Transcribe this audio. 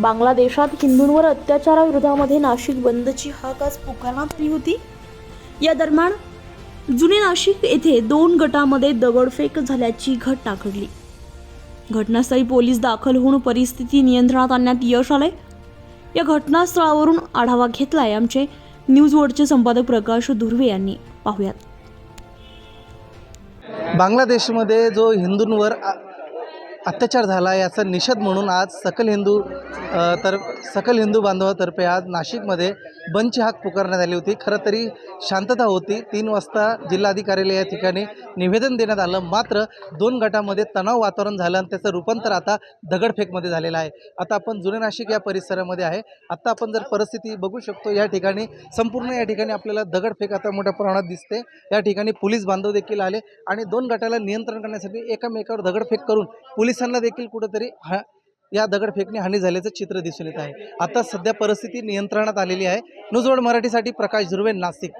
बांगलादेशात हिंदूंवर अत्याचाराविरोधामध्ये नाशिक बंदची हाक आज पुकारण्यात आली होती. या दरम्यान जुने नाशिक येथे दोन गटामध्ये दगडफेक झाल्याची घटना घडली घटनास्थळी पोलीस दाखल होऊन परिस्थिती नियंत्रणात आणण्यात यश आले या घटनास्थळावरून आढावा घेतलाय आमचे न्यूज वर्डचे संपादक प्रकाश धुर्वे यांनी. पाहुयात. बांगलादेशमध्ये जो हिंदूंवर अत्याचार झाला याचा निषेध म्हणून आज सकल हिंदू तर सकल हिंदू बांधवातर्फे आज नाशिकमध्ये बंदची हाक पुकारण्यात आली होती. खरं तरी शांतता होती. तीन वाजता जिल्हाधिकाऱ्याला या ठिकाणी निवेदन देण्यात आलं. मात्र दोन गटामध्ये तणाव वातावरण झालं आणि त्याचं रूपांतर आता दगडफेकमध्ये झालेलं आहे. आता आपण जुने नाशिक या परिसरामध्ये आहे. आता आपण जर परिस्थिती बघू शकतो या ठिकाणी संपूर्ण या ठिकाणी आपल्याला दगडफेक आता मोठ्या प्रमाणात दिसते. या ठिकाणी पोलीस बांधव देखील आले आणि दोन गटाला नियंत्रण करण्यासाठी एकामेकावर दगडफेक करून पोलिसांना देखील कुठंतरी हा या दगडफेकने हानी झाल्याचं चित्र दिसून येत आहे. आता सध्या परिस्थिती नियंत्रणात आलेली आहे. न्यूजवर्ड मराठीसाठी प्रकाश धुर्वे नाशिक.